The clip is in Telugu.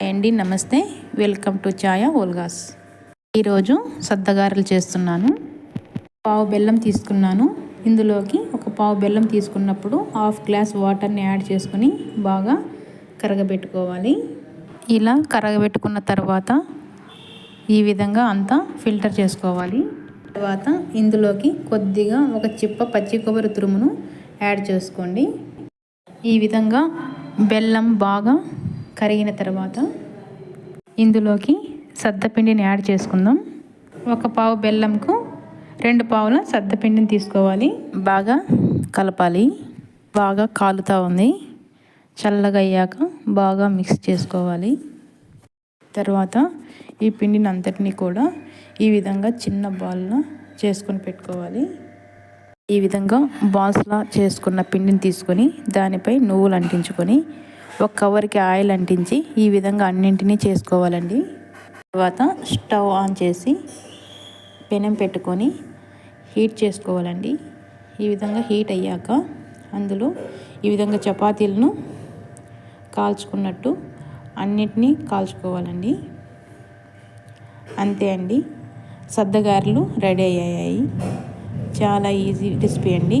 అండి నమస్తే. Welcome to Chaya vlogs. ఈరోజు సద్దగారలు చేస్తున్నాను. పావు బెల్లం తీసుకున్నాను. ఇందులోకి ఒక పావు బెల్లం తీసుకున్నప్పుడు హాఫ్ గ్లాస్ వాటర్ని యాడ్ చేసుకొని బాగా కరగబెట్టుకోవాలి. ఇలా కరగబెట్టుకున్న తర్వాత ఈ విధంగా అంతా ఫిల్టర్ చేసుకోవాలి. తర్వాత ఇందులోకి కొద్దిగా ఒక చిప్ప పచ్చి కొబ్బరి తురుమును యాడ్ చేసుకోండి. ఈ విధంగా బెల్లం బాగా కరిగిన తర్వాత ఇందులోకి సద్దపిండిని యాడ్ చేసుకుందాం. ఒక పావు బెల్లంకు రెండు పావుల సద్దపిండిని తీసుకోవాలి. బాగా కలపాలి. బాగా కాలుతూ ఉంది. చల్లగా అయ్యాక బాగా మిక్స్ చేసుకోవాలి. తర్వాత ఈ పిండిని అంతటినీ కూడా ఈ విధంగా చిన్న బాల్లా చేసుకొని పెట్టుకోవాలి. ఈ విధంగా బాల్స్లా చేసుకున్న పిండిని తీసుకొని దానిపై నువ్వులు అంటించుకొని ఒక కవర్కి ఆయిల్ అంటించి ఈ విధంగా అన్నింటినీ చేసుకోవాలండి. తర్వాత స్టవ్ ఆన్ చేసి పెనం పెట్టుకొని హీట్ చేసుకోవాలండి. ఈ విధంగా హీట్ అయ్యాక అందులో ఈ విధంగా చపాతీలను కాల్చుకున్నట్టు అన్నిటినీ కాల్చుకోవాలండి. అంతే అండి. సద్దగారెలు రెడీ అయ్యాయి. చాలా ఈజీ రెసిపీ అండి.